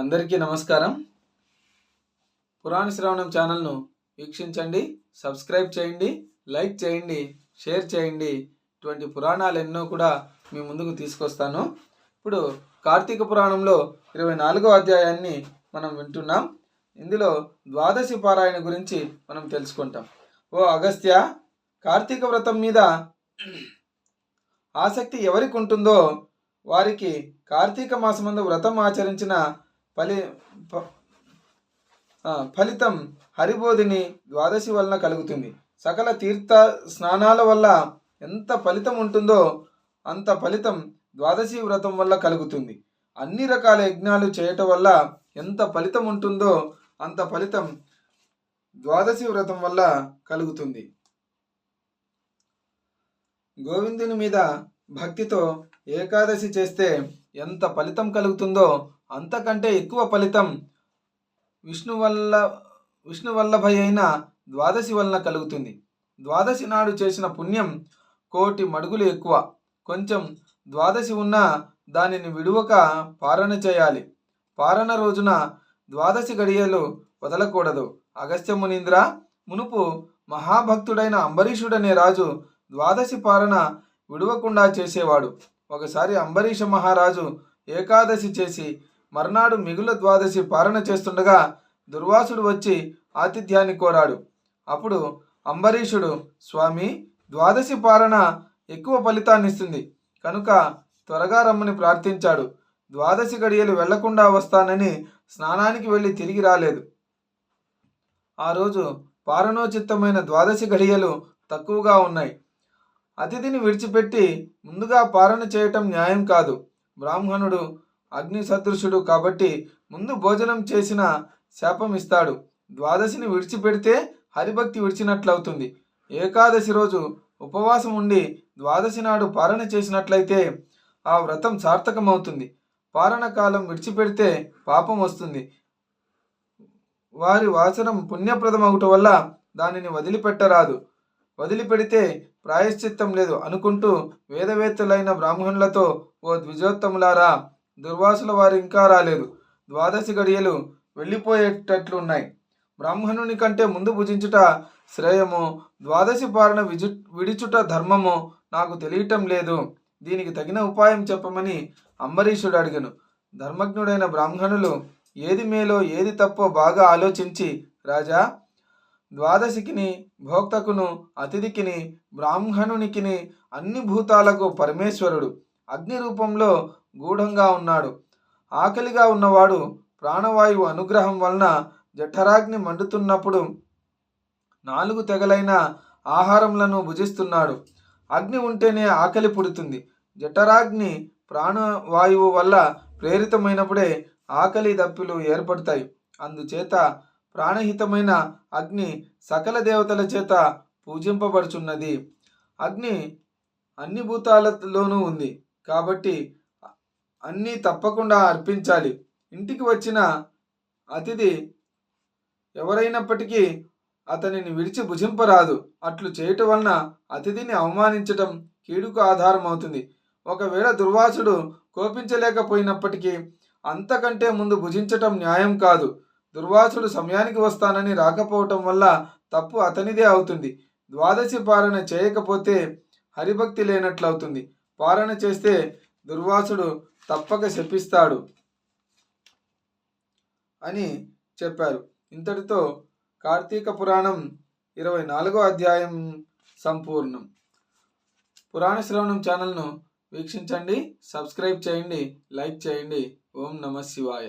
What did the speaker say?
అందరికీ నమస్కారం. పురాణ శ్రవణం ఛానల్ను వీక్షించండి సబ్స్క్రైబ్ చేయండి లైక్ చేయండి షేర్ చేయండి. ఇటువంటి పురాణాలు ఎన్నో కూడా మీ ముందుకు తీసుకొస్తాను. ఇప్పుడు కార్తీక పురాణంలో ఇరవై నాలుగో అధ్యాయాన్ని మనం వింటున్నాం. ఇందులో ద్వాదశి పారాయణ గురించి మనం తెలుసుకుంటాం. ఓ అగస్త్య కార్తీక వ్రతం మీద ఆసక్తి ఎవరికి ఉంటుందో వారికి కార్తీక మాసమందు వ్రతం ఆచరించిన ఫలి ఫలితం హరిబోధిని ద్వాదశి వలన కలుగుతుంది. సకల తీర్థ స్నానాల వల్ల ఎంత ఫలితం ఉంటుందో అంత ఫలితం ద్వాదశి వ్రతం వల్ల కలుగుతుంది. అన్ని రకాల యజ్ఞాలు చేయటం వల్ల ఎంత ఫలితం ఉంటుందో అంత ఫలితం ద్వాదశి వ్రతం వల్ల కలుగుతుంది. గోవిందుని మీద భక్తితో ఏకాదశి చేస్తే ఎంత ఫలితం కలుగుతుందో అంతకంటే ఎక్కువ ఫలితం విష్ణు వల్ల విష్ణు వల్లభై అయిన ద్వాదశి వలన కలుగుతుంది. ద్వాదశి నాడు చేసిన పుణ్యం కోటి మడుగులు ఎక్కువ. కొంచెం ద్వాదశి ఉన్నా దానిని విడువక పారణ చేయాలి. పారణ రోజున ద్వాదశి గడియలు వదలకూడదు. అగస్త్య మునీంద్ర మునుపు మహాభక్తుడైన అంబరీషుడనే రాజు ద్వాదశి పారణ విడవకుండా చేసేవాడు. ఒకసారి అంబరీష మహారాజు ఏకాదశి చేసి మర్నాడు మిగుల ద్వాదశి పాలన చేస్తుండగా దుర్వాసుడు వచ్చి ఆతిథ్యాన్ని కోరాడు. అప్పుడు అంబరీషుడు స్వామి ద్వాదశి పాలన ఎక్కువ ఫలితాన్ని ఇస్తుంది కనుక త్వరగా రమ్మని ప్రార్థించాడు. ద్వాదశి గడియలు వెళ్ళకుండా వస్తానని స్నానానికి వెళ్ళి తిరిగి రాలేదు. ఆ రోజు పారణోచిత్తమైన ద్వాదశి గడియలు తక్కువగా ఉన్నాయి. అతిథిని విడిచిపెట్టి ముందుగా పారణ చేయటం న్యాయం కాదు. బ్రాహ్మణుడు అగ్ని సదృశుడు కాబట్టి ముందు భోజనం చేసిన శాపం ఇస్తాడు ద్వాదశిని విడిచిపెడితే హరిభక్తి విడిచినట్లవుతుంది. ఏకాదశి రోజు ఉపవాసం ఉండి ద్వాదశి నాడు పారణ చేసినట్లయితే ఆ వ్రతం సార్థకమవుతుంది. పారణ కాలం విడిచిపెడితే పాపం వస్తుంది. వారి వాసనం పుణ్యప్రదమగుట వల్ల దానిని వదిలిపెట్టరాదు. వదిలిపెడితే ప్రాయశ్చిత్తం లేదు అనుకుంటూ వేదవేత్తలైన బ్రాహ్మణులతో ఓ ద్విజోత్తములారా దుర్వాసుల వారు ఇంకా రాలేదు. ద్వాదశి గడియలు వెళ్ళిపోయేటట్లున్నాయి. బ్రాహ్మణుని కంటే ముందు భుజించుట శ్రేయము ద్వాదశి పాలన విజు విడిచుట ధర్మము నాకు తెలియటం లేదు. దీనికి తగిన ఉపాయం చెప్పమని అంబరీషుడు అడిగను. ధర్మజ్ఞుడైన బ్రాహ్మణులు ఏది మేలో ఏది తప్పో బాగా ఆలోచించి రాజా ద్వాదశికిని భోక్తకును అతిథికిని బ్రాహ్మణునికిని అన్ని భూతాలకు పరమేశ్వరుడు. అగ్ని రూపంలో గూఢంగా ఉన్నాడు. ఆకలిగా ఉన్నవాడు ప్రాణవాయువు అనుగ్రహం వలన జఠరాగ్ని మండుతున్నప్పుడు నాలుగు తెగలైన ఆహారములను భుజిస్తున్నాడు. అగ్ని ఉంటేనే ఆకలి పుడుతుంది. జఠరాగ్ని ప్రాణవాయువు వల్ల ప్రేరితమైనప్పుడే ఆకలి దప్పిలు ఏర్పడతాయి. అందుచేత ప్రాణహితమైన అగ్ని సకల దేవతల చేత పూజింపబడుచున్నది. అగ్ని అన్ని భూతాలలోనూ ఉంది. కాబట్టి అన్నీ తప్పకుండా అర్పించాలి. ఇంటికి వచ్చిన అతిథి ఎవరైనప్పటికీ అతనిని విడిచి భుజింపరాదు. అట్లు చేయటం వలన అతిథిని అవమానించటం కీడుకు ఆధారం అవుతుంది ఒకవేళ దుర్వాసుడు కోపించలేకపోయినప్పటికీ అంతకంటే ముందు భుజించటం న్యాయం కాదు. దుర్వాసుడు సమయానికి వస్తానని రాకపోవటం వల్ల తప్పు అతనిదే అవుతుంది. ద్వాదశి పాలన చేయకపోతే హరిభక్తి లేనట్లవుతుంది. పాలన చేస్తే దుర్వాసుడు తప్పక శపిస్తాడు అని చెప్పారు. ఇంతటితో కార్తీక పురాణం ఇరవై నాలుగో అధ్యాయం సంపూర్ణం. పురాణ శ్రవణం ఛానల్ను వీక్షించండి సబ్స్క్రైబ్ చేయండి లైక్ చేయండి. ఓం నమ శివాయ.